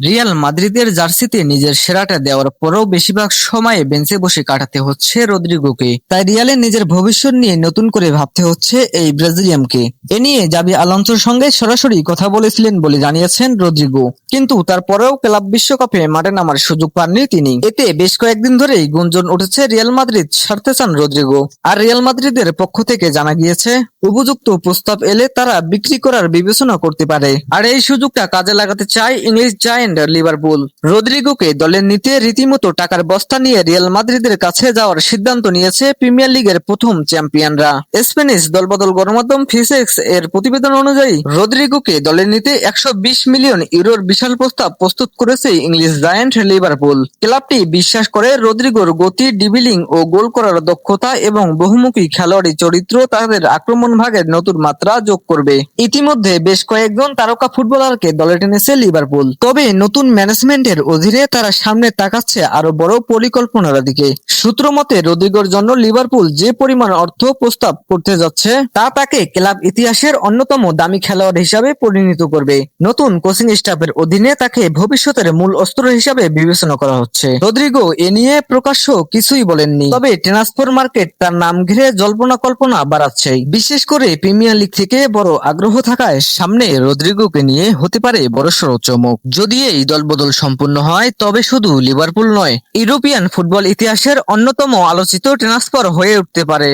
Real মাদ্রিদের জার্সিতে নিজের সেরাটা দেওয়ার পরেও বেশিরভাগ সময়ে বেঞ্চে বসে কাটাতে হচ্ছে রদ্রিগোকে। তাই রিয়ালের নিজের ভবিষ্যৎ নিয়ে নতুন করে ভাবতে হচ্ছে এই ব্রাজিলিয়ামকে এ নিয়ে জাবি আলোনসোর সঙ্গে সরাসরি কথা বলেছিলেন বলে জানিয়েছেন রদ্রিগো। কিন্তু তারপরেও ক্লাব বিশ্বকাপে মাঠে নামার সুযোগ পাননি তিনি। এতে বেশ কয়েকদিন ধরেই গুঞ্জন উঠেছে রিয়াল মাদ্রিদ ছাড়তে চান রদ্রিগো। আর রিয়াল মাদ্রিদের পক্ষ থেকে জানা গিয়েছে, উপযুক্ত প্রস্তাব এলে তারা বিক্রি করার বিবেচনা করতে পারে। আর এই সুযোগটা কাজে লাগাতে চায় ইংলিশ জায়ান্ট লিভারপুল রদ্রিগোকে দলে নিতে, রীতিমতো টাকার বস্তা নিয়ে রিয়াল মাদ্রিদের কাছে যাওয়ার সিদ্ধান্ত নিয়েছে প্রিমিয়ার লিগের প্রথম চ্যাম্পিয়নরা। স্প্যানিশ দলবদল গণমাধ্যম ফিসেক্স এর প্রতিবেদন অনুযায়ী রদ্রিগোকে দলে নিতে, একশো বিশ মিলিয়ন ইউরোর বিশাল প্রস্তাব প্রস্তুত করেছে ইংলিশ জায়ান্ট লিভারপুল। ক্লাবটি বিশ্বাস করে রদ্রিগোর গতি, ডিবিলিং ও গোল করার দক্ষতা এবং বহুমুখী খেলোয়াড়ি চরিত্র তাদের আক্রমণ ভাগের নতুন মাত্রা যোগ করবে। ইতিমধ্যে বেশ কয়েকজন তারকা ফুটবলারকে দলে টেনেছে লিভারপুল। তবে নতুন ম্যানেজমেন্টের অধীনে তারা সামনে তাকাচ্ছে আরও বড় পরিকল্পনার দিকে। সূত্র মতে রদ্রিগোর জন্য লিভারপুল যে পরিমাণ অর্থ প্রস্তাব করতে যাচ্ছে, তা তাকে ক্লাব ইতিহাসের অন্যতম দামি খেলোয়াড় হিসাবে পরিণত করবে। নতুন কোচিং স্টাফের অধীনে তাকে ভবিষ্যতের মূল অস্ত্র হিসাবে বিবেচনা করা হচ্ছে। রদ্রিগো এ নিয়ে প্রকাশ্য কিছুই বলেননি, তবে ট্রান্সফার মার্কেট তার নাম ঘিরে জল্পনা কল্পনা বাড়াচ্ছে। বিশেষ করে প্রিমিয়ার লিগ থেকে বড় আগ্রহ থাকায় সামনে রদ্রিগোকে নিয়ে হতে পারে বড়সড় চমক। যদি এই দলবদল সম্পূর্ণ হয়, তবে শুধু লিভারপুল নয়, ইউরোপিয়ান ফুটবল ইতিহাসের অন্যতম আলোচিত ট্রান্সফার হয়ে উঠতে পারে।